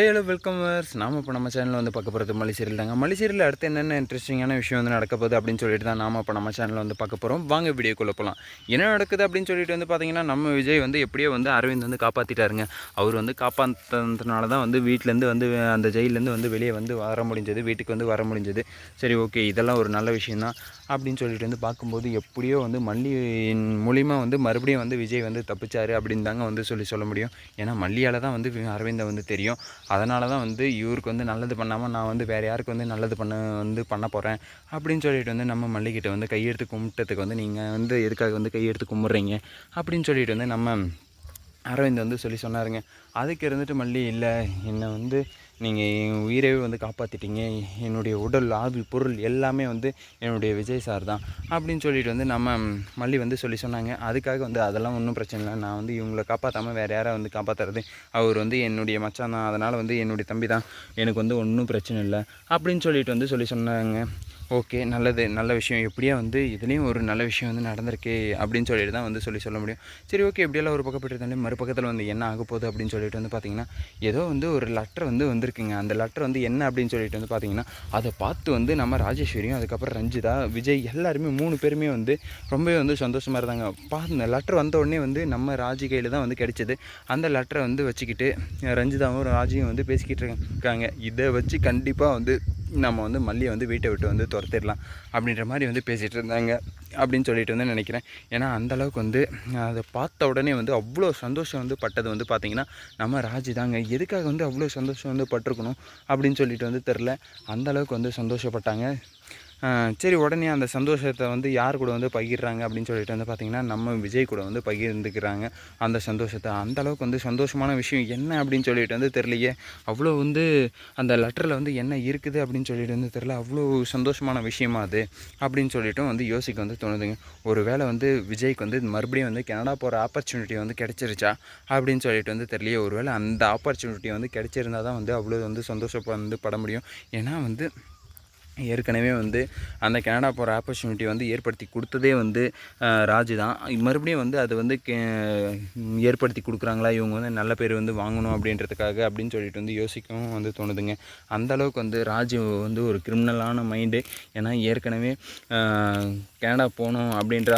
Hello welcome verse நாம இப்போ நம்ம சேனலில் வந்து பார்க்க போகிறது மலிசீரியல் தாங்க. மலிசீரியல் அடுத்து என்னென்ன இன்ட்ரெஸ்டிங்கான விஷயம் வந்து நடக்க போகுது அப்படின்னு சொல்லிட்டு தான் நாம் இப்போ நம்ம சேனலில் வந்து பார்க்க போகிறோம் வாங்க வீடியோக்குள்ளே போகலாம் என்ன நடக்குது அப்படின்னு சொல்லிட்டு வந்து பார்த்தீங்கன்னா நம்ம விஜய் வந்து எப்படியோ வந்து அரவிந்த் வந்து காப்பாற்றிட்டாருங்க அவர் வந்து காப்பாற்றினால தான் வந்து வீட்டிலேருந்து வந்து அந்த ஜெயிலேருந்து வந்து வெளியே வந்து வர முடிஞ்சது வீட்டுக்கு வந்து வர முடிஞ்சது. சரி ஓகே இதெல்லாம் ஒரு நல்ல விஷயந்தான் அப்படின்னு சொல்லிட்டு வந்து பார்க்கும்போது எப்படியோ வந்து மல்லியின் மூலிமா வந்து மறுபடியும் வந்து விஜய் வந்து தப்பிச்சாரு அப்படின்னு தாங்க வந்து சொல்லி சொல்ல முடியும். ஏன்னா மல்லியால் தான் வந்து அரவிந்தை வந்து தெரியும். அதனால தான் வந்து இவருக்கு வந்து நல்லது பண்ணாமல் நான் வந்து வேறு யாருக்கு வந்து நல்லது பண்ண வந்து பண்ண போகிறேன் அப்படின்னு சொல்லிட்டு வந்து நம்ம மல்லிகிட்ட வந்து கையெடுத்து கும்பிட்டதுக்கு வந்து நீங்கள் வந்து எதுக்காக வந்து கையெடுத்து கும்பிட்றீங்க அப்படின்னு சொல்லிட்டு வந்து நம்ம அரவிந்த் வந்து சொல்லி சொன்னாருங்க. அதுக்கு இருந்துட்டு மல்லி இல்லை. என்னை வந்து நீங்கள் என் உயிரவே வந்து காப்பாற்றிட்டீங்க என்னுடைய உடல் ஆவி பொருள் எல்லாமே வந்து என்னுடைய விஜய் சார் தான். அப்படின்னு சொல்லிட்டு வந்து நம்ம மல்லி வந்து சொல்லி சொன்னாங்க. அதுக்காக வந்து அதெல்லாம் ஒன்றும் பிரச்சனை இல்லை. நான் வந்து இவங்களை காப்பாற்றாமல் வேறு யாரை வந்து காப்பாற்றுறது அவர் வந்து என்னுடைய மச்சான் தான். அதனால் வந்து என்னுடைய தம்பி தான். எனக்கு வந்து ஒன்றும் பிரச்சனை இல்லை. அப்படின்னு சொல்லிட்டு வந்து சொல்லி சொன்னாங்க. ஓகே நல்லது நல்ல விஷயம். எப்படியா வந்து இதுலேயும் ஒரு நல்ல விஷயம் வந்து நடந்திருக்கு அப்படின்னு சொல்லிட்டு தான் வந்து சொல்லி சொல்ல முடியும். சரி ஓகே எப்படியெல்லாம் ஒரு பக்கம் போயிட்டு மறுபக்கத்தில் வந்து என்ன ஆக போகுது அப்படின்னு சொல்லிட்டு வந்து பார்த்தீங்கன்னா ஏதோ வந்து ஒரு லெட்டர் வந்து வந்திருக்குங்க. அந்த லெட்டர் வந்து என்ன அப்படின்னு சொல்லிட்டு வந்து பார்த்தீங்கன்னா அதை பார்த்து வந்து நம்ம ராஜேஸ்வரியும் அதுக்கப்புறம் ரஞ்சிதா விஜய் எல்லாருமே மூணு பேருமே வந்து ரொம்பவே வந்து சந்தோஷமாக இருந்தாங்க. பார்த்து லெட்டர் வந்த உடனே வந்து நம்ம ராஜி கையில் தான் வந்து கிடைச்சது. அந்த லெட்டரை வந்து வச்சுக்கிட்டு ரஞ்சிதாவும் ராஜியும் வந்து பேசிக்கிட்டு இருக்காங்க. இதை வச்சு கண்டிப்பாக வந்து நம்ம வந்து மல்லியை வந்து வீட்டை விட்டு வந்து துரத்திடலாம் அப்படின்ற மாதிரி வந்து பேசிகிட்டு இருந்தாங்க அப்படின்னு சொல்லிட்டு வந்து நினைக்கிறேன். ஏன்னா அந்தளவுக்கு வந்து அதை பார்த்த உடனே வந்து அவ்வளோ சந்தோஷம் வந்து பட்டது வந்து பார்த்திங்கன்னா நம்ம ராஜி தாங்க. எதுக்காக வந்து அவ்வளோ சந்தோஷம் வந்து பட்டிருக்கணும் அப்படின்னு சொல்லிட்டு வந்து தெரில. அந்தளவுக்கு வந்து சந்தோஷப்பட்டாங்க. சரி உடனே அந்த சந்தோஷத்தை வந்து யார் கூட வந்து பகிர்றாங்க அப்படின்னு சொல்லிட்டு வந்து பார்த்திங்கன்னா நம்ம விஜய் கூட வந்து பகிர்ந்துக்கிறாங்க. அந்த சந்தோஷத்தை அந்த அளவுக்கு வந்து சந்தோஷமான விஷயம் என்ன அப்படின்னு சொல்லிட்டு வந்து தெரியலையே. அவ்வளோ வந்து அந்த லெட்டரில் வந்து என்ன இருக்குது அப்படின்னு சொல்லிட்டு வந்து தெரில அவ்வளோ சந்தோஷமான விஷயமா அது அப்படின்னு சொல்லிட்டும் வந்து யோசிக்க வந்து தோணுதுங்க. ஒரு வேளை வந்து விஜய்க்கு வந்து மறுபடியும் வந்து கனடா போகிற ஆப்பர்ச்சுனிட்டி வந்து கிடச்சிருச்சா அப்படின்னு சொல்லிட்டு வந்து தெரியலையே. ஒரு வேளை அந்த ஆப்பர்ச்சுனிட்டி வந்து கிடச்சிருந்தால் தான் வந்து அவ்வளோ வந்து சந்தோஷப்பட வந்து பட முடியும். ஏன்னா வந்து ஏற்கனவே வந்து அந்த கனடா போகிற ஆப்பர்ச்சுனிட்டி வந்து ஏற்படுத்தி கொடுத்ததே வந்து ராஜு தான். மறுபடியும் வந்து அது வந்து ஏற்படுத்தி கொடுக்குறாங்களா? இவங்க வந்து நல்ல பேர் வந்து வாங்கணும் அப்படின்றதுக்காக அப்படின்னு சொல்லிட்டு வந்து யோசிக்கவும் வந்து தோணுதுங்க. அந்தளவுக்கு வந்து ராஜு வந்து ஒரு கிரிமினலான மைண்டு ஏன்னா ஏற்கனவே கனடா போகணும் அப்படின்ற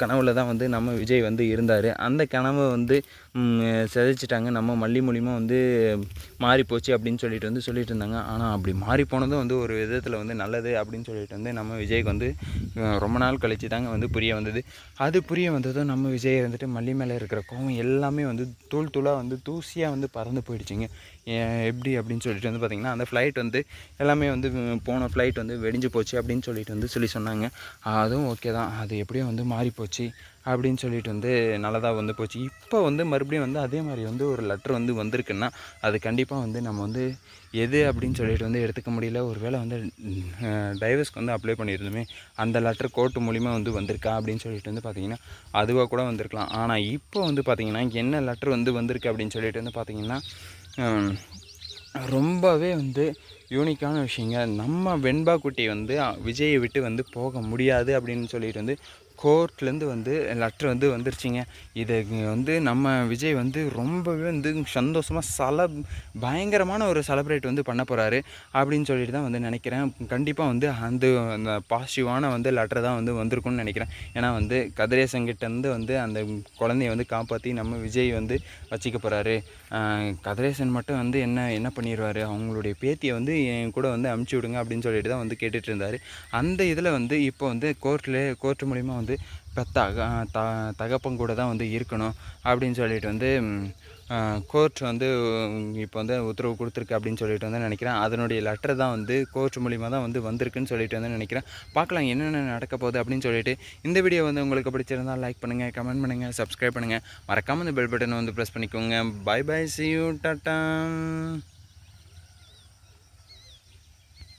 கனவில் தான் வந்து நம்ம விஜய் வந்து இருந்தார். அந்த கனவை வந்து சிதைச்சிட்டாங்க. நம்ம மல்லி மூலிமா வந்து மாறி போச்சு அப்படின்னு சொல்லிட்டு வந்து சொல்லிட்டு இருந்தாங்க. ஆனால் அப்படி மாறி போனதும் வந்து ஒரு விதத்தில் வந்து நல்லது அப்படின்னு சொல்லிட்டு வந்து நம்ம விஜய்க்கு வந்து ரொம்ப நாள் கழித்து தாங்க வந்து புரிய வந்தது. அது புரிய வந்ததும் நம்ம விஜய் வந்துட்டு மல்லி மேலே இருக்கிற கோவம் எல்லாமே வந்து தூள் தூளாக வந்து தூசியாக வந்து பறந்து போயிடுச்சுங்க. எப்படி அப்படின்னு சொல்லிட்டு வந்து பார்த்திங்கன்னா அந்த ஃப்ளைட் வந்து எல்லாமே வந்து போன ஃப்ளைட் வந்து வெடிஞ்சு போச்சு அப்படின்னு சொல்லிட்டு வந்து சொல்லி சொன்னாங்க. அதுவும் ஓகே தான். அது எப்படியும் வந்து மாறி போச்சு அப்படின்னு சொல்லிட்டு வந்து நல்லதாக வந்து போச்சு. இப்போ வந்து மறுபடியும் வந்து அதே மாதிரி வந்து ஒரு லெட்ரு வந்து வந்திருக்குன்னா அது கண்டிப்பாக வந்து நம்ம வந்து எது அப்படின்னு சொல்லிட்டு வந்து எடுத்துக்க முடியல. ஒரு வேளை வந்து டைவர்ஸ்க்கு வந்து அப்ளை பண்ணியிருந்தோமே அந்த லெட்டர் கோர்ட்டு மூலிமா வந்து வந்திருக்கா அப்படின்னு சொல்லிட்டு வந்து பார்த்திங்கன்னா அதுவாக கூட வந்திருக்கலாம். ஆனால் இப்போ வந்து பார்த்திங்கன்னா என்ன லெட்ரு வந்து வந்திருக்கு அப்படின்னு சொல்லிட்டு வந்து பார்த்திங்கன்னா ரொம்பவே வந்து யூனிக்கான விஷயங்க. நம்ம வெண்பா குட்டி வந்து விஜயை விட்டு வந்து போக முடியாது அப்படின்னு சொல்லிட்டு வந்து கோர்ட்லேருந்து வந்து லெட்ரு வந்து வந்துருச்சிங்க. இதை வந்து நம்ம விஜய் வந்து ரொம்பவே வந்து சந்தோஷமாக செல பயங்கரமான ஒரு செலப்ரேட் வந்து பண்ண போகிறாரு அப்படின்னு சொல்லிட்டு தான் வந்து நினைக்கிறேன். கண்டிப்பாக வந்து அந்த அந்த பாசிட்டிவான வந்து லெட்டர் தான் வந்து வந்திருக்கும்னு நினைக்கிறேன். ஏன்னா வந்து கதிரேசன்கிட்டேருந்து வந்து அந்த குழந்தைய வந்து காப்பாற்றி நம்ம விஜய் வந்து வச்சுக்க போகிறாரு கதிரேசன் மட்டும் வந்து என்ன என்ன பண்ணிடுவார் அவங்களுடைய பேத்தியை வந்து என் கூட வந்து அமுச்சு விடுங்க அப்படின்னு சொல்லிட்டு தான் வந்து கேட்டுட்டு இருந்தார். அந்த இதில் வந்து இப்போ வந்து கோர்ட்டில் கோர்ட்டு மூலிமா வந்து வந்து பெத்த த தகப்பன் கூட தான் வந்து இருக்கணும் அப்படின்னு சொல்லிட்டு வந்து கோர்ட் வந்து இப்போ வந்து உத்தரவு கொடுத்துருக்கு அப்படின்னு சொல்லிட்டு வந்து நினைக்கிறேன். அதனுடைய லெட்டர் தான் வந்து கோர்ட் மூலிமா தான் வந்து வந்திருக்குன்னு சொல்லிட்டு வந்து நினைக்கிறேன். பார்க்கலாம் என்னென்ன நடக்க போகுது அப்படின்னு சொல்லிட்டு. இந்த வீடியோ வந்து உங்களுக்கு பிடிச்சிருந்தால் லைக் பண்ணுங்கள் கமெண்ட் பண்ணுங்கள் சப்ஸ்கிரைப் பண்ணுங்கள் மறக்காமல் இந்த பெல் பட்டனை வந்து ப்ரெஸ் பண்ணிக்கோங்க. Bye bye see you tata